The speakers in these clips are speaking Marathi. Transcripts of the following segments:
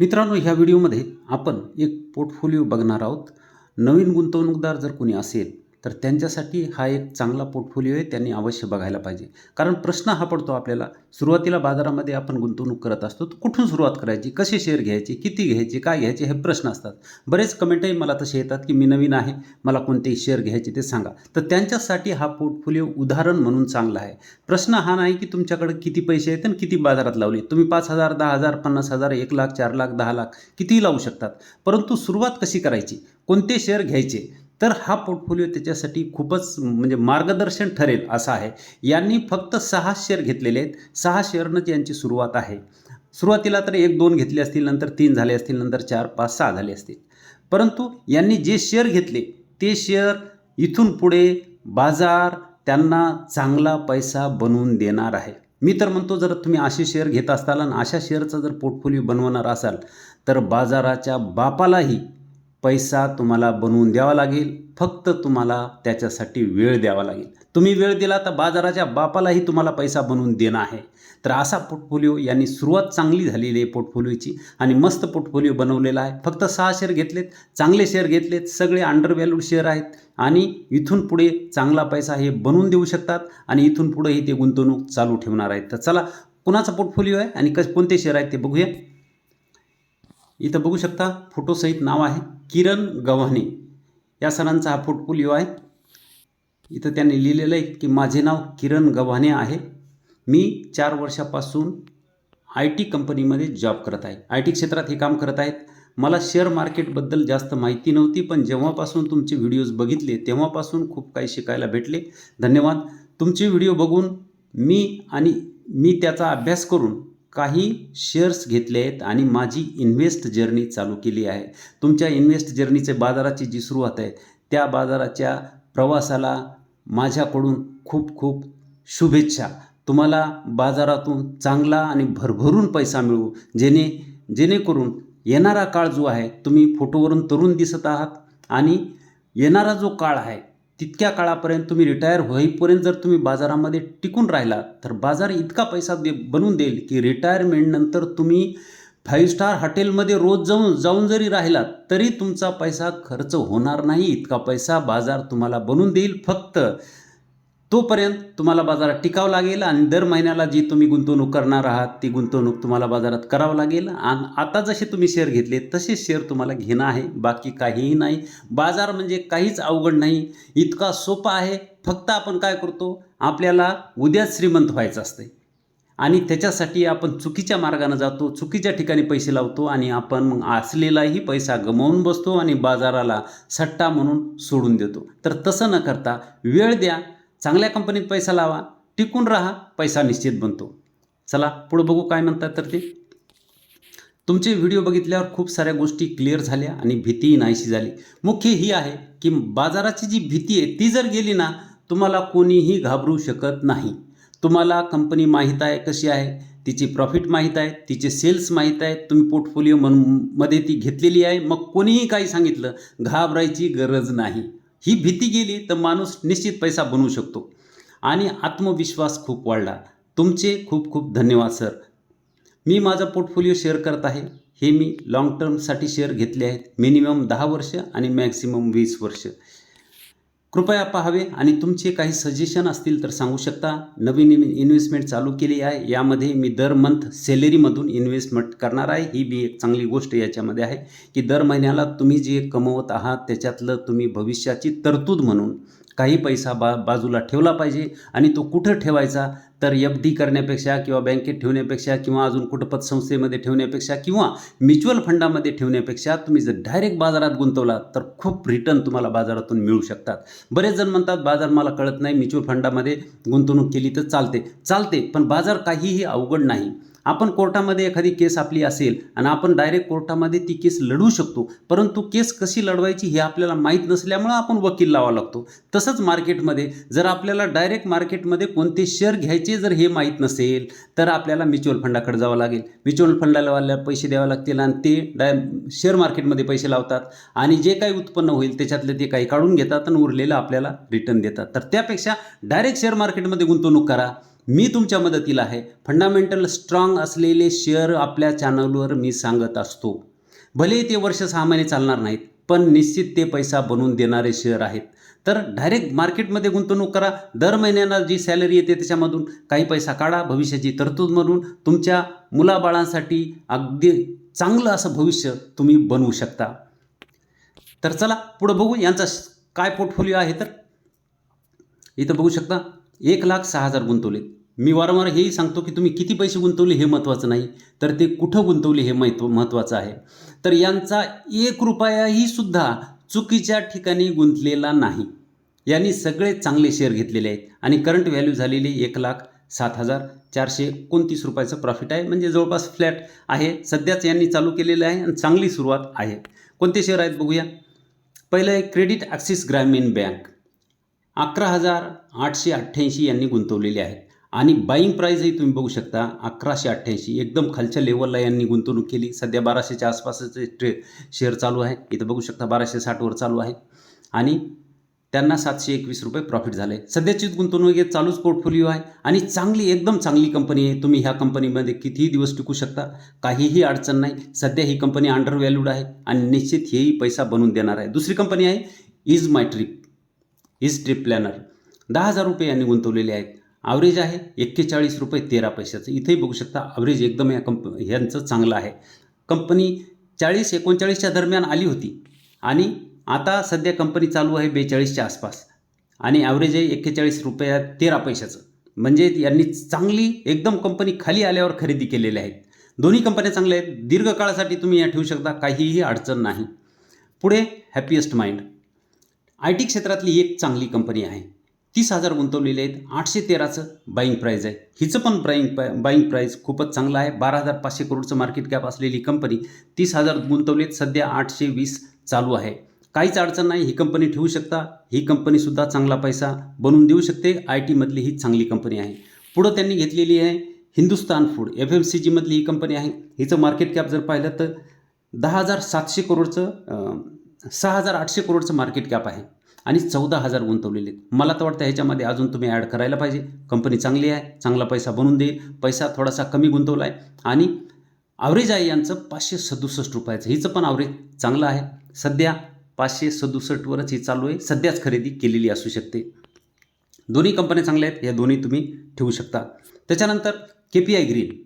मित्रांनो ह्या व्हिडिओमध्ये आपण एक पोर्टफोलिओ बघणार आहोत. नवीन गुंतवणूकदार जर कोणी असेल तर त्यांच्यासाठी हा एक चांगला पोर्टफोलिओ आहे त्यांनी अवश्य बघायला पाहिजे. कारण प्रश्न हा पडतो आपल्याला सुरुवातीला बाजारामध्ये आपण गुंतवणूक करत असतो तर कुठून सुरुवात करायची कसे शेअर घ्यायचे किती घ्यायचे काय घ्यायचे हे प्रश्न असतात. बरेच कमेंटही मला तसे येतात की मी नवीन आहे मला कोणतेही शेअर घ्यायचे ते सांगा. तर त्यांच्यासाठी हा पोर्टफोलिओ उदाहरण म्हणून चांगला आहे. प्रश्न हा नाही की तुमच्याकडे किती पैसे आहेत आणि किती बाजारात लावले तुम्ही पाच हजार दहा हजार पन्नास हजार एक लाख चार लाख दहा लाख कितीही लावू शकतात. परंतु सुरुवात कशी करायची? कोणते शेअर घ्यायचे? तर हा पोर्टफोलिओ त्याच्यासाठी खूपच म्हणजे मार्गदर्शन ठरेल असा आहे. यांनी फक्त सहा शेअर घेतलेले आहेत. सहा शेअरनंच यांची सुरुवात आहे. सुरुवातीला तर एक दोन घेतले असतील नंतर तीन झाले असतील नंतर चार पाच सहा झाले असतील. परंतु यांनी जे शेअर घेतले ते शेअर इथून पुढे बाजार त्यांना चांगला पैसा बनवून देणार आहे. मी तर म्हणतो जर तुम्ही असे शेअर घेत असताल आणि अशा शेअरचा जर पोर्टफोलिओ बनवणार असाल तर बाजाराच्या बापालाही पैसा तुम्हाला बनवून द्यावा लागेल फक्त तुम्हाला त्याच्यासाठी वेळ द्यावा लागेल. तुम्ही वेळ दिला तर बाजाराच्या बापालाही तुम्हाला पैसा बनवून देणं आहे. तर असा पोर्टफोलिओ यांनी सुरुवात चांगली झालेली आहे पोर्टफोलिओची आणि मस्त पोर्टफोलिओ बनवलेला आहे. फक्त सहा शेअर घेतलेत चांगले शेअर घेतलेत सगळे अंडरव्हॅल्यूड शेअर आहेत आणि इथून पुढे चांगला पैसा हे बनवून देऊ शकतात आणि इथून पुढेही ते गुंतवणूक चालू ठेवणार आहेत. तर चला कुणाचा पोर्टफोलिओ आहे आणि कस कोणते शेअर आहेत ते बघूया. इथं बघू शकता फोटोसहित नाव आहे. किरण गव्हाणे. या सरांचा हा पोर्टफोलिओ आहे. इथं त्यांनी लिहिलेलं आहे की माझे नाव किरण गव्हाणे आहे. मी चार वर्षापासून आय टी कंपनीमध्ये जॉब करत आहे. आय टी क्षेत्रात हे काम करत आहेत. मला शेअर मार्केटबद्दल जास्त माहिती नव्हती पण जेव्हापासून तुमचे व्हिडिओज बघितले तेव्हापासून खूप काही शिकायला भेटले. धन्यवाद. तुमचे व्हिडिओ बघून मी आणि मी त्याचा अभ्यास करून काही शेअर्स घेतले आहेत आणि माझी इन्व्हेस्ट जर्नी चालू केली आहे. तुमच्या इन्व्हेस्ट जर्नीचे बाजाराची जी सुरुवात आहे त्या बाजाराच्या प्रवासाला माझ्याकडून खूप खूप शुभेच्छा. तुम्हाला बाजारातून चांगला आणि भरभरून पैसा मिळू. जेणे जेणेकरून येणारा काळ जो आहे तुम्ही फोटोवरून तरुण दिसत आहात आणि येणारा जो काळ आहे तितक्या काळापर्यंत तुम्ही रिटायर होईपर्यंत जर तुम्ही बाजारामध्ये टिकून राहिला तर बाजार इतका पैसा दे बनवून देईल की रिटायरमेंटनंतर तुम्ही फाईव्ह स्टार हॉटेलमध्ये रोज जाऊन जाऊन जरी राहिलात तरी तुमचा पैसा खर्च होणार नाही. इतका पैसा बाजार तुम्हाला बनवून देईल फक्त. तोपर्यंत तुम्हाला बाजारात टिकावं लागेल आणि दर महिन्याला जी तुम्ही गुंतवणूक करणार आहात ती गुंतवणूक तुम्हाला बाजारात करावं लागेल. आणि आता जसे तुम्ही शेअर घेतले तसेच शेअर तुम्हाला घेणं आहे. बाकी काहीही नाही. बाजार म्हणजे काहीच अवघड नाही. इतका सोपा आहे. फक्त आपण काय करतो आपल्याला उद्याच श्रीमंत व्हायचं असते आणि त्याच्यासाठी आपण चुकीच्या मार्गाने जातो चुकीच्या ठिकाणी पैसे लावतो आणि आपण मग असलेलाही पैसा गमावून बसतो आणि बाजाराला सट्टा म्हणून सोडून देतो. तर तसं न करता वेळ द्या. चांगल्या कंपनीत पैसा लावा टिकून राहा पैसा निश्चित बनतो. चला पुढं बघू काय म्हणतात तर ते. तुमचे व्हिडिओ बघितल्यावर खूप साऱ्या गोष्टी क्लिअर झाल्या आणि भीतीही नाहीशी झाली. मुख्य ही आहे की बाजाराची जी भीती आहे ती जर गेली ना तुम्हाला कोणीही घाबरू शकत नाही. तुम्हाला कंपनी माहीत आहे कशी आहे तिची प्रॉफिट माहीत आहे तिचे सेल्स माहीत आहेत तुम्ही पोर्टफोलिओ मनमध्ये ती घेतलेली आहे. मग कोणीही काही सांगितलं घाबरायची गरज नाही. ही भीती गेली तर माणूस निश्चित पैसा बनवू शकतो. आणि आत्मविश्वास खूप वाढला. तुमचे खूप खूप धन्यवाद सर. मी माझा पोर्टफोलिओ शेअर करत आहे. हे मी लाँग टर्मसाठी शेअर घेतले आहेत. मिनिमम दहा वर्ष आणि मॅक्सिमम वीस वर्ष. कृपया पाहावे आणि तुमचे काही सजेशन असतील तर सांगू शकता. नवीन इन्व्हेस्टमेंट चालू केली आहे. यामध्ये मी दर मंथ सॅलरीमधून इन्व्हेस्टमेंट करणार आहे. ही बी एक चांगली गोष्ट याच्यामध्ये आहे की दर महिन्याला तुम्ही जे कमवत आहात त्याच्यातलं तुम्ही भविष्याची तरतूद म्हणून काही पैसा बा बाजूला ठेवला पाहिजे आणि तो कुठं ठेवायचा? तर एफ डी करण्यापेक्षा किंवा बँकेत ठेवण्यापेक्षा किंवा अजून कुठं पतसंस्थेमध्ये ठेवण्यापेक्षा किंवा म्युच्युअल फंडामध्ये ठेवण्यापेक्षा तुम्ही जर डायरेक्ट बाजारात गुंतवला तर खूप रिटर्न तुम्हाला बाजारातून मिळू शकतात. बरेच जण म्हणतात बाजार मला कळत नाही म्युच्युअल फंडामध्ये गुंतवणूक केली तर चालते. चालते पण बाजार काहीही अवघड नाही. आपण कोर्टामध्ये एखादी केस आपली असेल आणि आपण डायरेक्ट कोर्टामध्ये ती केस लढवू शकतो परंतु केस कशी लढवायची हे आपल्याला माहीत नसल्यामुळं आपण वकील लावा लागतो. तसंच मार्केटमध्ये जर आपल्याला डायरेक्ट मार्केटमध्ये कोणते शेअर घ्यायचे जर हे माहीत नसेल तर आपल्याला म्युच्युअल फंडाकडे जावं लागेल. म्युच्युअल फंडाला पैसे द्यावे लागतील आणि ते डाय शेअर मार्केटमध्ये पैसे लावतात आणि जे काही उत्पन्न होईल त्याच्यातले ते काही काढून घेतात आणि उरलेलं आपल्याला रिटर्न देतात. तर त्यापेक्षा डायरेक्ट शेअर मार्केटमध्ये गुंतवणूक करा. मी तुमच्या मदतीला आहे. फंडामेंटल स्ट्रॉंग असलेले शेअर आपल्या चॅनलवर मी सांगत असतो. भले ते वर्ष सहा महिने चालणार नाहीत पण निश्चित ते पैसा बनवून देणारे शेअर आहेत. तर डायरेक्ट मार्केटमध्ये गुंतवणूक करा. दर महिन्याला जी सॅलरी येते त्याच्यामधून काही पैसा काढा. भविष्याची तरतूद म्हणून तुमच्या मुलाबाळांसाठी अगदी चांगलं असं भविष्य तुम्ही बनवू शकता. तर चला पुढं बघू. यांचा काय पोर्टफोलिओ आहे तर? इथं बघू शकता. एक लाख सहा हजार गुंतवले. मी वारंवार हेही सांगतो की तुम्ही किती पैसे गुंतवले हे महत्त्वाचं नाही तर ते कुठं गुंतवले हे महत्त्व महत्त्वाचं आहे. तर यांचा एक रुपयाही सुद्धा चुकीच्या ठिकाणी गुंतलेला नाही. यांनी सगळे चांगले शेअर घेतलेले आहेत आणि करंट व्हॅल्यू झालेली एक लाख सात हजार चारशे एकोणतीस रुपयाचं प्रॉफिट आहे. म्हणजे जवळपास फ्लॅट आहे. सध्याच यांनी चालू केलेलं आहे आणि चांगली सुरुवात आहे. कोणते शेअर आहेत बघूया. पहिलं आहे क्रेडिट ॲक्सिस ग्रामीण बँक अकरा हजार आठशे अठ्ठ्याऐंशी यांनी गुंतवलेले आहे आणि बाईंग प्राईजही तुम्ही बघू शकता अकराशे अठ्ठ्याऐंशी. एकदम खालच्या लेवलला यांनी गुंतवणूक केली. सध्या बाराशेच्या आसपासचे ट्रे शेअर चालू आहे. इथं बघू शकता बाराशे साठवर चालू आहे. आणि त्यांना सातशे एकवीस रुपये प्रॉफिट झाले आहे सध्याचीच गुंतवणूक एक चालूच पोर्टफोलिओ आहे. आणि चांगली एकदम चांगली कंपनी आहे. तुम्ही ह्या कंपनीमध्ये कितीही दिवस टिकू शकता. काहीही अडचण नाही. सध्या ही कंपनी अंडर व्हॅल्यूड आहे. आणि निश्चित हेही पैसा बनवून देणार आहे. दुसरी कंपनी आहे Ease My Trip Ease Trip planner. दहा हजार रुपये यांनी गुंतवलेले आहेत. ॲव्हरेज आहे एक्केचाळीस रुपये तेरा पैशाचं. इथेही बघू शकता ॲव्हरेज एकदम या कंप यांचं चांगलं आहे. कंपनी चाळीस एकोणचाळीसच्या दरम्यान आली होती आणि आता सध्या कंपनी चालू आहे बेचाळीसच्या आसपास. आणि ॲव्हरेज आहे एक्केचाळीस रुपया तेरा पैशाचं. म्हणजे यांनी चांगली एकदम कंपनी खाली आल्यावर खरेदी केलेल्या आहेत. दोन्ही कंपन्या चांगल्या आहेत. दीर्घकाळासाठी तुम्ही या ठेवू शकता. काहीही अडचण नाही. पुढे हॅपिएस्ट माइंड आय टी क्षेत्रातली एक चांगली कंपनी आहे. तीस हजार गुंतवलेले आहेत. आठशे तेराचं बाईंग प्राईज आहे. हिचं पण बाईंग बाईंग प्राईज खूपच चांगलं आहे. बारा हजार पाचशे करोडचं मार्केट कॅप असलेली कंपनी तीस हजार गुंतवलेत सध्या आठशे वीस चालू आहे. काहीच अडचण नाही. ही कंपनी ठेवू शकता. ही कंपनीसुद्धा चांगला पैसा बनवून देऊ शकते. आय टीमधली ही चांगली कंपनी आहे. पुढं त्यांनी घेतलेली आहे Hindustan food F M C जीमधली ही कंपनी आहे. हिचं मार्केट कॅप जर पाहिलं तर दहा हजार सातशे करोडचं सहा हजार आठशे करोडचं मार्केट कॅप आहे आणि चौदा हजार गुंतवलेले आहेत. मला तर वाटतं ह्याच्यामध्ये अजून तुम्ही ॲड करायला पाहिजे. कंपनी चांगली आहे चांगला पैसा बनवून देईल. पैसा थोडासा कमी गुंतवला आहे. आणि ॲव्हरेज आहे यांचं पाचशे सदुसष्ट रुपयाचं. हिचं पण ॲव्हरेज चांगलं आहे. सध्या पाचशे सदुसष्टवरच ही चालू आहे. सध्याच खरेदी केलेली असू शकते. दोन्ही कंपन्या चांगल्या आहेत. या दोन्ही तुम्ही ठेवू शकता. त्याच्यानंतर K P I green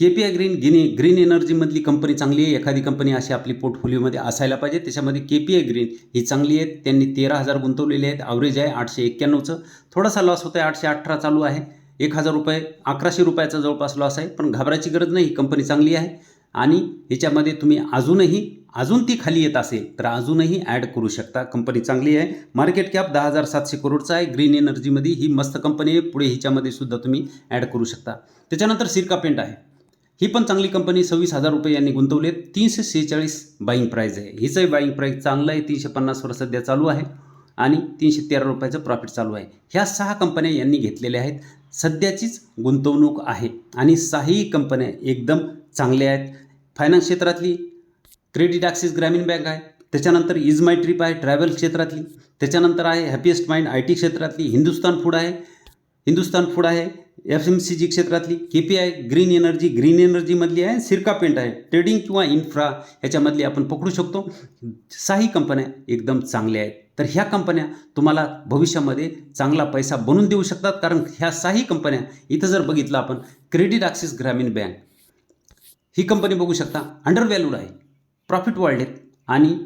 K P I green guinea green एनर्जीमधली कंपनी चांगली आहे एखादी कंपनी अशी आपली पोर्टफोलिओमध्ये असायला पाहिजे. त्याच्यामध्ये के पी आय ग्रीन ही चांगली आहे. त्यांनी तेरा हजार गुंतवलेले आहेत. ॲव्हरेज आहे आठशे एक्क्याण्णवचं. थोडासा लॉस होता आहे आठशे अठरा चालू आहे. एक हजार रुपये अकराशे रुपयाचा जवळपास लॉस आहे. पण घाबरायची गरज नाही ही कंपनी चांगली आहे. आणि ह्याच्यामध्ये तुम्ही अजूनही अजून ती खाली येत असेल तर अजूनही ॲड करू शकता. कंपनी चांगली आहे. मार्केट कॅप दहा हजार सातशे करोडचा आहे. ग्रीन एनर्जीमध्ये ही मस्त कंपनी आहे. पुढे हिच्यामध्ये सुद्धा तुम्ही ॲड करू शकता. त्याच्यानंतर सिरका पेंट आहे. ही पण चांगली कंपनी सव्वीस हजार रुपये यांनी गुंतवले तीनशे सेहेचाळीस बाईंग प्राईज आहे. हिचंही बाईंग प्राईज चांगलं आहे. तीनशे पन्नासवर सध्या चालू आहे. आणि तीनशे तेरा रुपयाचं प्रॉफिट चालू आहे. ह्या सहा कंपन्या यांनी घेतलेल्या आहेत. सध्याचीच गुंतवणूक आहे. आणि सहाही कंपन्या एकदम चांगल्या आहेत. फायनान्स क्षेत्रातली क्रेडिट ॲक्सिस ग्रामीण बँक आहे. त्याच्यानंतर इज माय ट्रिप आहे ट्रॅव्हल क्षेत्रातली. त्याच्यानंतर आहे हॅपिएस्ट माइंड आय टी क्षेत्रातली. हिंदुस्तान फूड आहे. हिंदुस्तान फूड आहे. एफ एम सी जी क्षेत्रातली K P I green energy green एनर्जीमधली आहे सिरका पेंट आहे. ट्रेडिंग किंवा इन्फ्रा ह्याच्यामधली आपण पकडू शकतो. साही कंपन्या एकदम चांगल्या आहेत. तर ह्या कंपन्या तुम्हाला भविष्यामध्ये चांगला पैसा बनवून देऊ शकतात. कारण ह्या सहाही कंपन्या इथं जर बघितलं आपण क्रेडिट ॲक्सिस ग्रामीण बँक ही कंपनी बघू शकता. अंडर व्हॅल्यूड आहे. प्रॉफिट वाढलेत आणि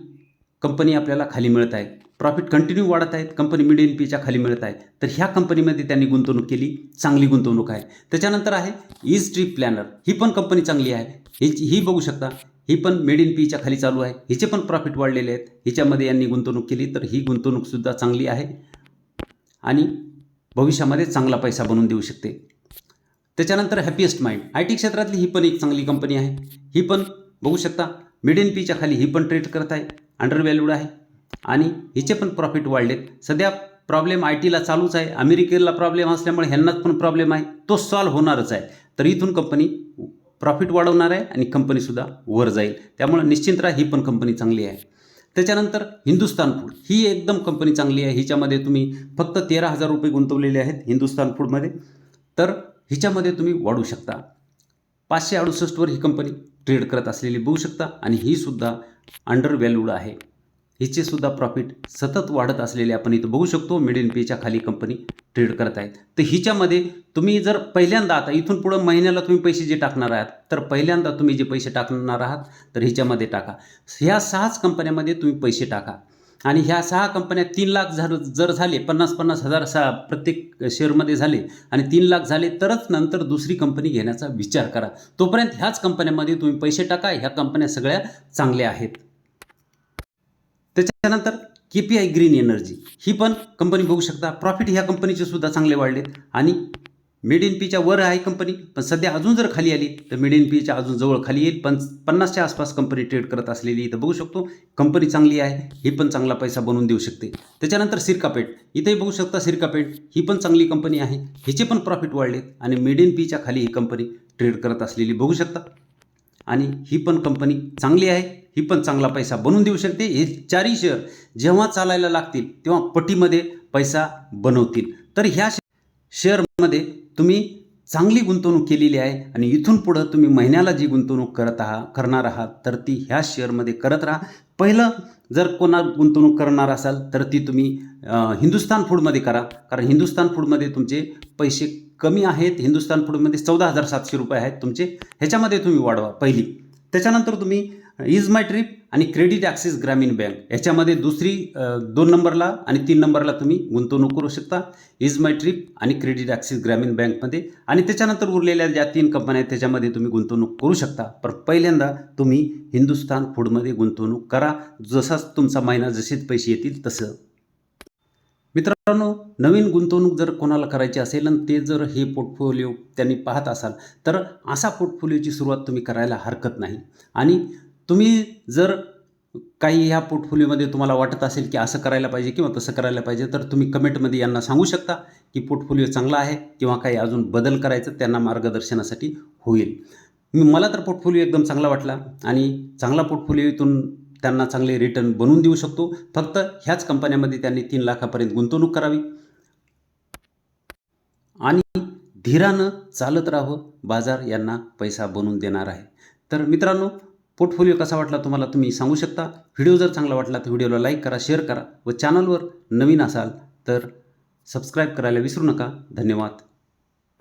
कंपनी आपल्याला खाली मिळत आहे. प्रॉफिट कंटिन्यू वाढत आहेत. कंपनी मिड एन पीच्या खाली मिळत आहे तर ह्या कंपनीमध्ये त्यांनी गुंतवणूक केली. चांगली गुंतवणूक आहे. त्याच्यानंतर आहे इज ट्रीप प्लॅनर ही पण कंपनी चांगली आहे. ही ही बघू शकता. ही पण मेड इन पीच्या खाली चालू आहे. हिचे पण प्रॉफिट वाढलेले आहेत. हिच्यामध्ये यांनी गुंतवणूक केली. तर ही गुंतवणूकसुद्धा चांगली आहे. आणि भविष्यामध्ये चांगला पैसा बनवून देऊ शकते. त्याच्यानंतर हॅपीएस्ट माइंड आय टी क्षेत्रातली ही पण एक चांगली कंपनी आहे. ही पण बघू शकता. मिड एन पीच्या खाली ही पण ट्रेड करत आहे. अंडर व्हॅल्यूड आहे. आणि हिचे पण प्रॉफिट वाढलेत. सध्या प्रॉब्लेम आय टीला चालूच आहे. अमेरिकेला प्रॉब्लेम असल्यामुळे ह्यांनाच पण प्रॉब्लेम आहे. तो सॉल्व्ह होणारच आहे. तर इथून कंपनी प्रॉफिट वाढवणार आहे आणि कंपनीसुद्धा वर जाईल. त्यामुळे निश्चिंत राहा ही पण कंपनी चांगली आहे. त्याच्यानंतर हिंदुस्तान फूड ही एकदम कंपनी चांगली आहे. हिच्यामध्ये तुम्ही फक्त तेरा हजार रुपये गुंतवलेले आहेत हिंदुस्तान फूडमध्ये तर हिच्यामध्ये तुम्ही वाढू शकता. पाचशे अडुसष्टवर ही कंपनी ट्रेड करत असलेली बघू शकता. आणि ही सुद्धा अंडर व्हॅल्यूड आहे. हिचे सुद्धा प्रॉफिट सतत वाढत असलेले आपण इथं बघू शकतो. मिड इन पेच्या खाली कंपनी ट्रेड करत आहेत. तर हिच्यामध्ये तुम्ही जर पहिल्यांदा आता इथून पुढं महिन्याला तुम्ही पैसे जे टाकणार आहात तर पहिल्यांदा तुम्ही जे पैसे टाकणार आहात तर हिच्यामध्ये टाका. ह्या सहाच कंपन्यामध्ये तुम्ही पैसे टाका. आणि ह्या सहा कंपन्या तीन लाख झालं जर झाले पन्नास पन्नास हजार सहा प्रत्येक शेअरमध्ये झाले आणि तीन लाख झाले तरच नंतर दुसरी कंपनी घेण्याचा विचार करा. तोपर्यंत ह्याच कंपन्यामध्ये तुम्ही पैसे टाका. ह्या कंपन्या सगळ्या चांगल्या आहेत. त्याच्यानंतर K P I green energy ही पण कंपनी बघू शकता. प्रॉफिट ह्या कंपनीचे सुद्धा चांगले वाढलेत. आणि मेड इन पीच्या वर आहे कंपनी पण सध्या अजून जर खाली आली तर मेड इन पीच्या अजून जवळ खाली येईल. पण पन्नासच्या आसपास कंपनी ट्रेड करत असलेली इथं बघू शकतो. कंपनी चांगली आहे. ही पण चांगला पैसा बनवून देऊ शकते. त्याच्यानंतर सिरकापेट इथेही बघू शकता सिरकापेट ही पण चांगली कंपनी आहे. हिचे पण प्रॉफिट वाढलेत. आणि मेड इन पीच्या खाली ही कंपनी ट्रेड करत असलेली बघू शकता. आणि ही पण कंपनी चांगली आहे. ही पण चांगला पैसा बनवून देऊ शकते. हे चारही शेअर जेव्हा चालायला लागतील तेव्हा पटीमध्ये पैसा बनवतील. तर ह्या शेअरमध्ये तुम्ही चांगली गुंतवणूक केलेली आहे आणि इथून पुढं तुम्ही महिन्याला जी गुंतवणूक करत आहात करणार आहात तर ती ह्या शेअरमध्ये करत राहा. पहिलं जर कोणा गुंतवणूक करणार असाल तर ती तुम्ही हिंदुस्तान फूडमध्ये करा. कारण हिंदुस्तान फूडमध्ये तुमचे पैसे कमी आहेत. हिंदुस्तान फूडमध्ये चौदा हजार सातशे रुपये आहेत तुमचे. ह्याच्यामध्ये तुम्ही वाढवा पहिली. त्याच्यानंतर तुम्ही इज माय ट्रिप आणि क्रेडिट ॲक्सिस ग्रामीण बँक ह्याच्यामध्ये दुसरी दोन नंबरला आणि तीन नंबरला तुम्ही गुंतवणूक करू शकता. इज माय ट्रिप आणि क्रेडिट ॲक्सिस ग्रामीण बँकमध्ये आणि त्याच्यानंतर उरलेल्या ज्या तीन कंपन्या आहेत त्याच्यामध्ये तुम्ही गुंतवणूक करू शकता. पण पहिल्यांदा तुम्ही हिंदुस्तान फूडमध्ये गुंतवणूक करा. जसाच तुमचा महिना जसेच पैसे येतील तसं. मित्रांनो नवीन गुंतवणूक जर कोणाला करायची असेल आणि ते जर हे पोर्टफोलिओ त्यांनी पाहत असाल तर असा पोर्टफोलिओची सुरुवात तुम्ही करायला हरकत नाही. आणि तुम्ही जर काही ह्या पोर्टफोलिओमध्ये तुम्हाला वाटत असेल की असं करायला पाहिजे किंवा तसं करायला पाहिजे तर तुम्ही कमेंटमध्ये यांना सांगू शकता की पोर्टफोलिओ चांगला आहे किंवा काही अजून बदल करायचं त्यांना मार्गदर्शनासाठी होईल. मी मला तर पोर्टफोलिओ एकदम चांगला वाटला आणि चांगला पोर्टफोलिओ इथून त्यांना चांगले रिटर्न बनवून देऊ शकतो. फक्त ह्याच कंपन्यामध्ये त्यांनी तीन लाखापर्यंत गुंतवणूक करावी. आणि धीरानं चालत राहावं बाजार यांना पैसा बनवून देणार आहे. तर मित्रांनो पोर्टफोलिओ कसा वाटला तुम्हाला तुम्ही सांगू शकता. व्हिडिओ जर चांगला वाटला तर व्हिडिओला लाईक करा शेअर करा व चॅनलवर नवीन असाल तर सबस्क्राईब करायला विसरू नका. धन्यवाद.